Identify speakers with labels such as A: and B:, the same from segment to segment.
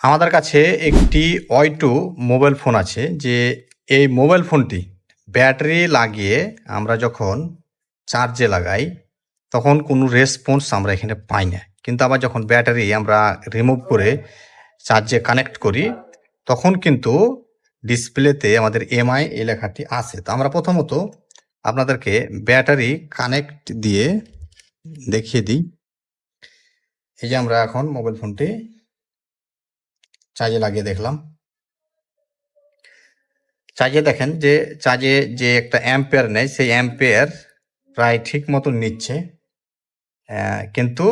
A: আমাদের কাছে একটি ওয়াই টু মোবাইল ফোন আছে যে এই মোবাইল ফোনটি ব্যাটারি লাগিয়ে আমরা যখন চার্জে লাগাই, তখন কোনো রেসপন্স আমরা এখানে পাই না। কিন্তু আবার যখন ব্যাটারি আমরা রিমুভ করে চার্জে কানেক্ট করি, তখন কিন্তু ডিসপ্লেতে আমাদের এমআই এই লেখাটি আসে। তো আমরা প্রথমত আপনাদেরকে ব্যাটারি কানেক্ট দিয়ে দেখিয়ে দিই। এই যে আমরা এখন মোবাইল ফোনটি চার্জে লাগিয়ে দেখলাম। চার্জে দেখেন যে চার্জে যে একটা অ্যাম্পেয়ার নেয়, সেই অ্যাম্পেয়ার প্রায় ঠিক মতন নিচ্ছে। কিন্তু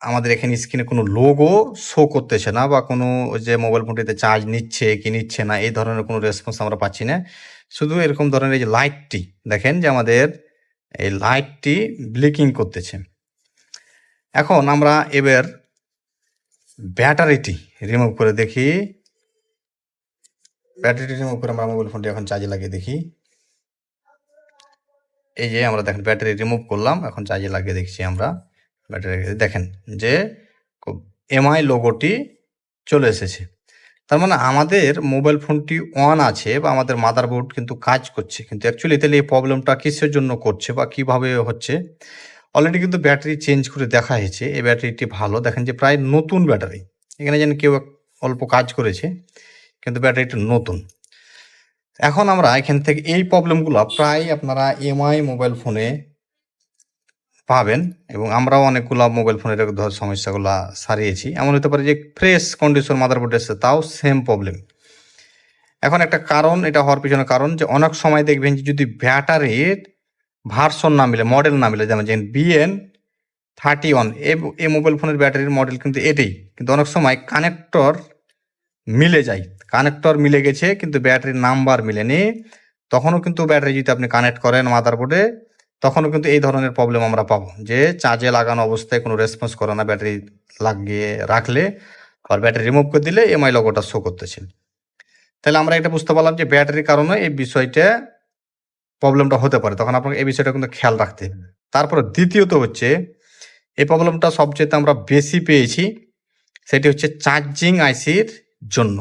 A: আমাদের এখানে স্ক্রিনে কোনো লোগো শো করতেছে না বা কোনো যে মোবাইল ফোনটিতে চার্জ নিচ্ছে কি নিচ্ছে না, এই ধরনের কোনো রেসপন্স আমরা পাচ্ছি না। শুধু এরকম ধরনের এই যে লাইটটি দেখেন যে আমাদের এই লাইটটি ব্লিকিং করতেছে। এখন আমরা এবার ব্যাটারিটি রিমুভ করে দেখি। ব্যাটারিটি রিমুভ করে আমরা মোবাইল ফোনটি এখন চার্জে লাগিয়ে দেখি। এই যে আমরা দেখেন ব্যাটারি রিমুভ করলাম, এখন চার্জে লাগিয়ে দেখছি আমরা। ব্যাটারি দেখেন যে এমআই লোগোটি চলে এসেছে। তার মানে আমাদের মোবাইল ফোনটি অন আছে বা আমাদের মাদারবোর্ড কিন্তু কাজ করছে, কিন্তু অ্যাকচুয়ালি তাহলে এই প্রবলেমটা কিসের জন্য করছে বা কীভাবে হচ্ছে? অলরেডি কিন্তু ব্যাটারি চেঞ্জ করে দেখা হয়েছে। এই ব্যাটারিটি ভালো। দেখেন যে প্রায় নতুন ব্যাটারি। এখানে যেন কেউ অল্প কাজ করেছে, কিন্তু ব্যাটারিটি নতুন। এখন আমরা এখান থেকে এই প্রবলেমগুলো প্রায় আপনারা এমআই মোবাইল ফোনে পাবেন এবং আমরাও অনেকগুলো মোবাইল ফোনের ধর সমস্যাগুলো সারিয়েছি। এমন হতে পারে যে ফ্রেশ কন্ডিশন মাদারবোর্ড এসছে, তাও সেম প্রবলেম এখন একটা কারণ, এটা হওয়ার পিছনে কারণ যে অনেক সময় দেখবেন যে যদি ব্যাটারির ভার্সন না মিলে, মডেল না মিলে যেমন বিএন থার্টি ওয়ান এই মোবাইল ফোনের ব্যাটারির মডেল কিন্তু এটাই। কিন্তু অনেক সময় কানেক্টর মিলে যায়। কানেক্টর মিলে গেছে, কিন্তু ব্যাটারির নাম্বার মিলেনি। তখনও কিন্তু ব্যাটারি যদি আপনি কানেক্ট করেন মাদারবোর্ডে, তখনও কিন্তু এই ধরনের প্রবলেম আমরা পাবো। যে চার্জে লাগানো অবস্থায় কোনো রেসপন্স করে না ব্যাটারি লাগিয়ে রাখলে আর ব্যাটারি রিমুভ করে দিলে এমআই লগোটা শো করতেছে। তাহলে আমরা এটা বুঝতে পারলাম যে ব্যাটারির কারণে এই বিষয়টা প্রবলেমটা হতে পারে তখন আপনাকে এই বিষয়টা কিন্তু খেয়াল রাখতে হবে। তারপরে দ্বিতীয়ত হচ্ছে এই প্রবলেমটা সবচেয়ে আমরা বেশি পেয়েছি সেটি হচ্ছে চার্জিং আইসির জন্য।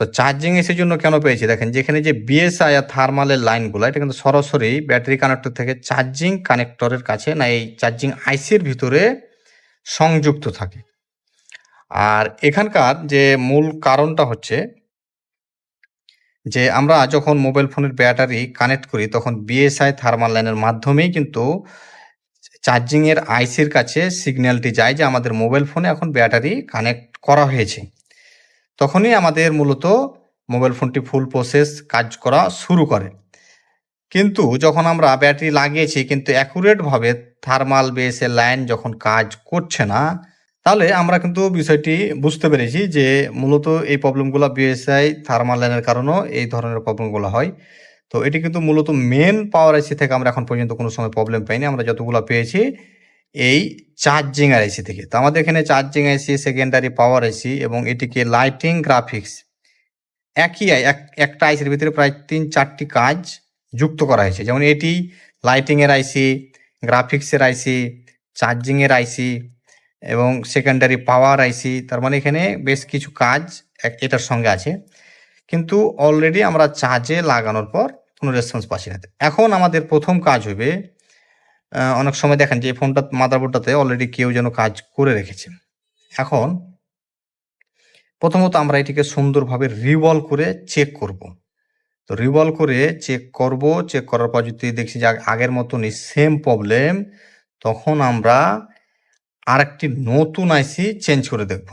A: তো চার্জিং আইসির জন্য কেন পেয়েছি? দেখেন যেখানে যে বিএসআই আর থার্মালের লাইনগুলো এটা কিন্তু সরাসরি ব্যাটারি কানেক্টর থেকে চার্জিং কানেক্টরের কাছে না এই চার্জিং আইসির ভিতরে সংযুক্ত থাকে। আর এখানকার যে মূল কারণটা হচ্ছে যে আমরা যখন মোবাইল ফোনের ব্যাটারি কানেক্ট করি, তখন বিএসআই থার্মাল লাইনের মাধ্যমেই কিন্তু চার্জিং এর আইসির কাছে সিগন্যালটি যায় যে আমাদের মোবাইল ফোনে এখন ব্যাটারি কানেক্ট করা হয়েছে। তখনই আমাদের মূলত মোবাইল ফোনটি ফুল প্রসেস কাজ করা শুরু করে। কিন্তু যখন আমরা ব্যাটারি লাগিয়েছি, কিন্তু অ্যাকুরেটভাবে থার্মাল বেসের লাইন যখন কাজ করছে না তাহলে আমরা কিন্তু বিষয়টি বুঝতে পেরেছি যে মূলত এই প্রবলেমগুলো বিএসআই থার্মাল লাইনের কারণেও এই ধরনের প্রবলেমগুলো হয়। তো এটি কিন্তু মূলত মেন পাওয়ার আইসি থেকে আমরা এখন পর্যন্ত কোনো সময় প্রবলেম পাইনি। আমরা যতগুলো পেয়েছি এই চার্জিং আইসি থেকে। তো আমাদের এখানে চার্জিং আইসি সেকেন্ডারি পাওয়ার আইসি এবং এটিকে লাইটিং গ্রাফিক্স একই একটা আইসির ভিতরে প্রায় তিন, চারটি কাজ যুক্ত করা হয়েছে। যেমন এটি লাইটিংয়ের আইসি গ্রাফিক্সের আইসি চার্জিং এর আইসি এবং সেকেন্ডারি পাওয়ার আইসি তার মানে এখানে বেশ কিছু কাজ এটার সঙ্গে আছে। কিন্তু অলরেডি আমরা চার্জে লাগানোর পর কোনো রেসপন্স পাচ্ছি না। এখন আমাদের প্রথম কাজ হবে অনেক সময় দেখেন যে এই ফোনটা মাদারবোর্ডটাতে অলরেডি কেউ যেন কাজ করে রেখেছে। এখন প্রথমত আমরা এটিকে সুন্দরভাবে রিভল করে চেক করব। তো রিভল করে চেক করব চেক করার পর যদি দেখছি যে আগের মতনই সেম প্রবলেম তখন আমরা আরেকটি নতুন আইসি চেঞ্জ করে দেখব।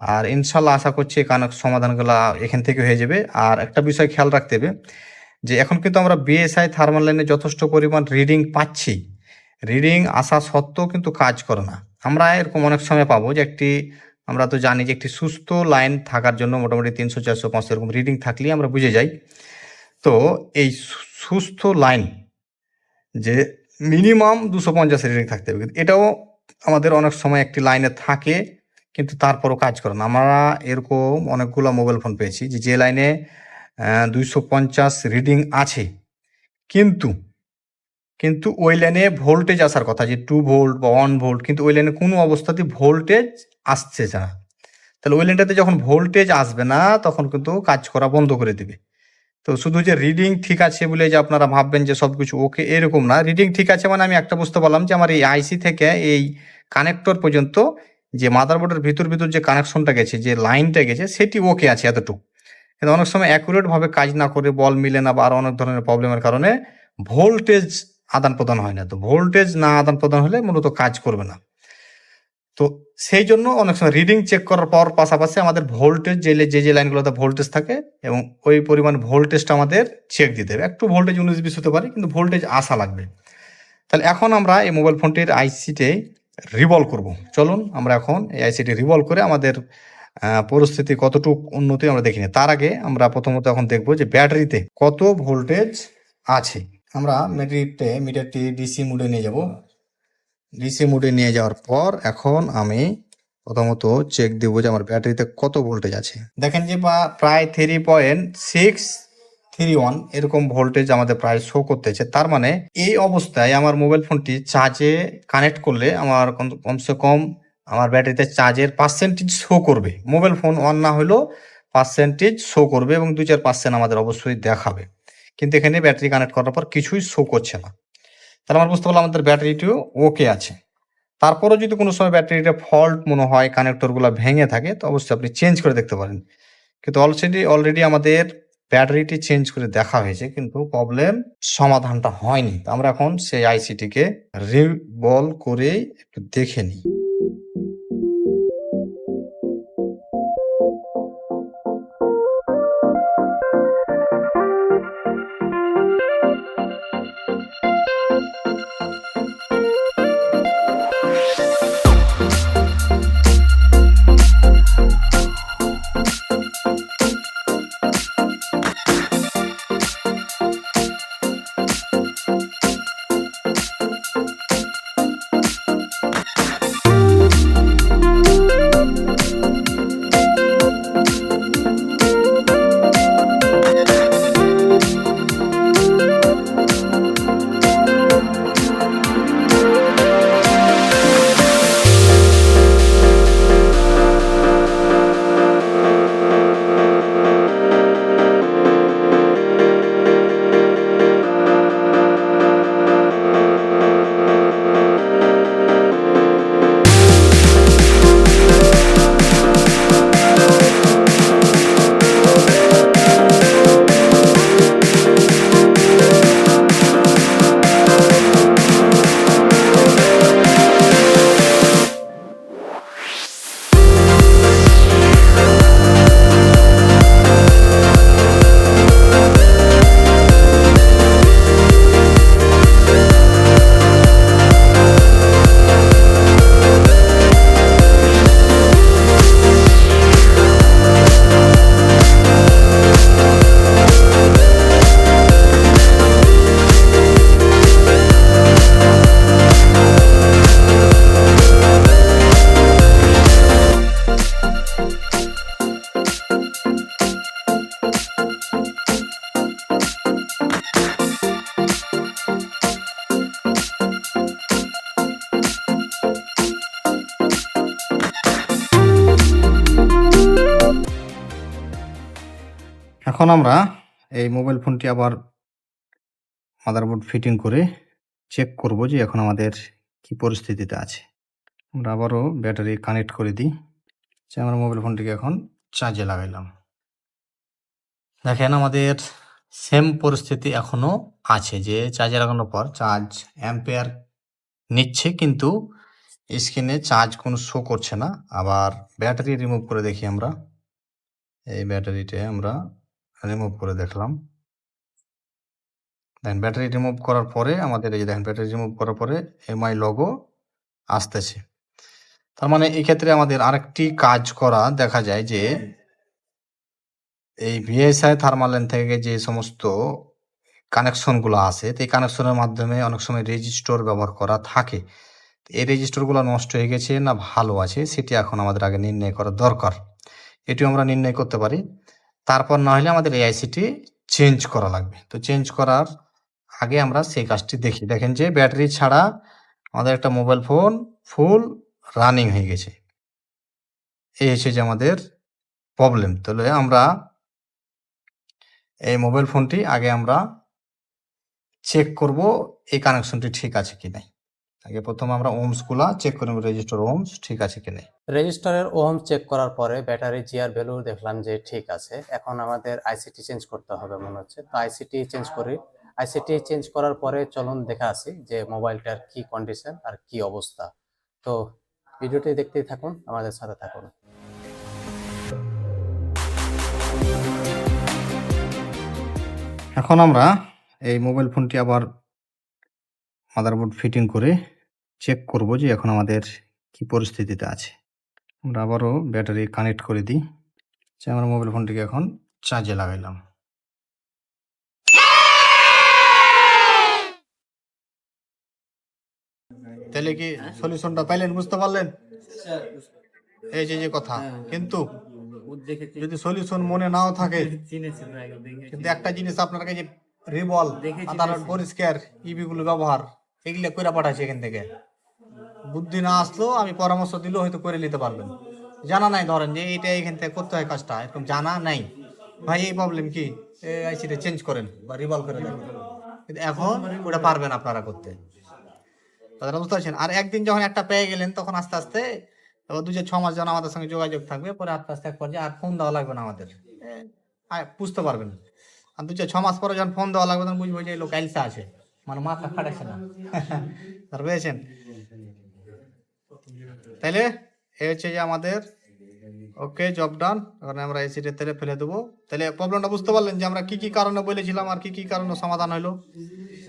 A: আর ইনশাল্লাহ আশা করছি কারণ সমাধানগুলো এখান থেকে হয়ে যাবে। আর একটা বিষয় খেয়াল রাখতে হবে, যে এখন কিন্তু আমরা বিএসআই থার্মাল লাইনে যথেষ্ট পরিমাণ রিডিং পাচ্ছি। রিডিং আসা সত্ত্বেও কিন্তু কাজ করে না। আমরা এরকম অনেক সময় পাবো যে একটি, আমরা তো জানি যে একটি সুস্থ লাইন থাকার জন্য মোটামুটি তিনশো, চারশো, পাঁচশো এরকম রিডিং থাকলেই আমরা বুঝে যাই। তো এই সুস্থ লাইন যে মিনিমাম দুশো পঞ্চাশ রিডিং থাকতে হবে। এটাও আমাদের অনেক সময় একটি লাইনে থাকে, কিন্তু তারপরও কাজ করে না। আমরা এরকম অনেকগুলো মোবাইল ফোন পেয়েছি যে যে লাইনে দুইশো পঞ্চাশ রিডিং আছে। কিন্তু কিন্তু ওই লাইনে ভোল্টেজ আসার কথা যে, টু ভোল্ট বা ওয়ান ভোল্ট, কিন্তু ওই লাইনে কোনো অবস্থাতেই ভোল্টেজ আসছে না। তাহলে ওই লাইনটাতে যখন ভোল্টেজ আসবে না, তখন কিন্তু কাজ করা বন্ধ করে দিবে। তো শুধু যে রিডিং ঠিক আছে বলে যে আপনারা ভাববেন যে সব কিছু ওকে এরকম না। রিডিং ঠিক আছে মানে আমি একটা বুঝতে পারলাম যে আমার এই আইসি থেকে এই কানেক্টর পর্যন্ত যে মাদারবোর্ডের ভিতর ভিতর যে কানেকশনটা গেছে, যে লাইনটা গেছে, সেটি ওকে আছে এতটুকু। কিন্তু অনেক সময় অ্যাকুরেট ভাবে কাজ না করে বল মিলে না বা আরও অনেক ধরনের প্রবলেমের কারণে ভোল্টেজ আদান প্রদান হয় না। তো ভোল্টেজ না আদান প্রদান হলে মূলত কাজ করবে না। তো সেই জন্য অনেক সময় রিডিং চেক করার পর পাশাপাশি আমাদের ভোল্টেজ যে যে যে লাইনগুলোতে ভোল্টেজ থাকে এবং ওই পরিমাণ ভোল্টেজটা আমাদের চেক দিতে হবে। একটু ভোল্টেজ উনিশ বিশ হতে পারে, কিন্তু ভোল্টেজ আসা লাগবে। তাহলে এখন আমরা এই মোবাইল ফোনটির আইসিতে রিভলভ করব। চলুন আমরা এখন এই আইসিটি রিভলভ করে আমাদের পরিস্থিতি কতটুকু উন্নতি আমরা দেখিনি তার আগে আমরা প্রথমত এখন দেখব যে ব্যাটারিতে কত ভোল্টেজ আছে। আমরা মিটারটি মিটারটি ডিসি মুডে নিয়ে যাব। ডিসি মোডে নিয়ে যাওয়ার পর এখন আমি প্রথমত চেক দিব যে আমার ব্যাটারিতে কত ভোল্টেজ আছে। দেখেন যে বা প্রায় three point six three one এরকম ভোল্টেজ আমাদের প্রায় শো করতেছে। তার মানে এই অবস্থায় আমার মোবাইল ফোনটি চার্জে কানেক্ট করলে আমার কমসে কম আমার ব্যাটারিতে চার্জের পার্সেন্টেজ শো করবে। মোবাইল ফোন অন না হলেও পার্সেন্টেজ শো করবে এবং দু চার পার্সেন্ট আমাদের অবশ্যই দেখাবে। কিন্তু এখানে ব্যাটারি কানেক্ট করার পর কিছুই শো করছে না। তাহলে আমরা বুঝতে পারলাম আমাদের ব্যাটারিটিও ওকে আছে। তারপরেও যদি কোনো সময় ব্যাটারিটা ফল্ট মনে হয় কানেক্টরগুলো ভেঙে থাকে, তো অবশ্যই আপনি চেঞ্জ করে দেখতে পারেন। কিন্তু অলরেডি অলরেডি আমাদের ব্যাটারিটি চেঞ্জ করে দেখা হয়েছে, কিন্তু প্রবলেম সমাধানটা হয়নি। আমরা এখন সেই আইসিটিকে রিবল করে একটু দেখে নিই। এখন আমরা এই মোবাইল ফোনটি আবার মাদারবোর্ড ফিটিং করে চেক করব যে এখন আমাদের কি পরিস্থিতিতে আছে। আমরা আবারও ব্যাটারি কানেক্ট করে দিই। যে আমরা মোবাইল ফোনটিকে এখন চার্জে লাগাইলাম। দেখেন আমাদের সেম পরিস্থিতি এখনও আছে যে চার্জে লাগানোর পর চার্জ অ্যাম্পেয়ার নিচ্ছে কিন্তু স্ক্রিনে চার্জ কোনো শো করছে না। আবার ব্যাটারি রিমুভ করে দেখি আমরা। এই ব্যাটারিটা আমরা রিমুভ করে দেখলাম। দেখেন ব্যাটারি রিমুভ করার পরে আমাদের এই যে দেখেন ব্যাটারি রিমুভ করার পরে এমআই লোগো আসতেছে। তার মানে এই ক্ষেত্রে আমাদের আরেকটি কাজ করা দেখা যায় যে, এই ভিএসআই থার্মালেন থেকে যে সমস্ত কানেকশনগুলো আসে তো এই কানেকশনের মাধ্যমে অনেক সময় রেজিস্টর ব্যবহার করা থাকে। এই রেজিস্টরগুলো নষ্ট হয়ে গেছে না ভালো আছে, সেটি এখন আমাদের আগে নির্ণয় করা দরকার। এটিও আমরা নির্ণয় করতে পারি। তারপর না হলে আমাদের এআইসিটি চেঞ্জ করা লাগবে। তো চেঞ্জ করার আগে আমরা সেই কাজটি দেখি। দেখেন যে ব্যাটারি ছাড়া আমাদের একটা মোবাইল ফোন ফুল রানিং হয়ে গেছে। এই হচ্ছে যে আমাদের প্রবলেম তাহলে আমরা এই মোবাইল ফোনটি আগে আমরা চেক করব, এই কানেকশনটি ঠিক আছে কি নাই আগে প্রথমে আমরা ওমসগুলা চেক করব রেজিস্টার ওমস ঠিক আছে কি নাই।
B: রেজিস্টারের ওহম চেক করার পরে ব্যাটারি জিআর ভ্যালু দেখলাম যে ঠিক আছে। এখন আমাদের আইসিটি চেঞ্জ করতে হবে মনে হচ্ছে। তো আইসিটি চেঞ্জ করি। আইসিটি চেঞ্জ করার পরে চলুন দেখা আসি যে মোবাইলটার কি কন্ডিশন আর কি অবস্থা। তো ভিডিওটি দেখতেই থাকুন আমাদের সাথে থাকুন।
A: এখন আমরা এই মোবাইল ফোনটি আবার মাদারবোর্ড ফিটিং করে। চেক করব যে এখন আমাদের কি পরিস্থিতিতে আছে। আমরা আবারও ব্যাটারি কানেক্ট করে দিই। যে আমরা মোবাইল ফোনটিকে এখন চার্জে লাগাইলাম। তাহলে কি সলিউশনটা পাইলেন বুঝতে পারলেন? এই যে যে কথা। কিন্তু যদি সলিউশন মনে নাও থাকে কিন্তু একটা জিনিস আপনার কাছে রিবল পরিষ্কার ইবি গুলো ব্যবহার এগুলো কইরা পাঠাইছে এখান থেকে। বুদ্ধি না আসলেও আমি পরামর্শ দিলেও হয়তো করে নিতে পারবেন। জানা নাই ধরেন যে এইটা এখান থেকে করতে হয় কাজটা, এরকম জানা নাই। ভাই, এই প্রবলেম কি? আইসিটা চেঞ্জ করেন বা রিভলভ করে দেন। কিন্তু এখন ওটা পারবেন আপনারা করতে। তাদের বুঝতে পারছেন? আর একদিন যখন একটা পেয়ে গেলেন, তখন আস্তে আস্তে দু চার, ছ মাস যখন আমাদের সঙ্গে যোগাযোগ থাকবে, পরে আস্তে আস্তে এক পর্যায়ে আর ফোন দেওয়া লাগবে না আমাদের। বুঝতে পারবেন। আর দু চার, ছ মাস পরে যখন ফোন দেওয়া লাগবে, তখন বুঝব যে লোক আইলসা আছে। মানে মাথা খাটাচ্ছে না। বুঝেছেন? তাইলে এই হচ্ছে যে আমাদের, ওকে জব ডান এখন আমরা এসিটা তেলে ফেলে দেবো। তাহলে প্রবলেমটা বুঝতে পারলেন যে আমরা কি কি কারণে বলেছিলাম আর কি কি কারণে সমাধান হলো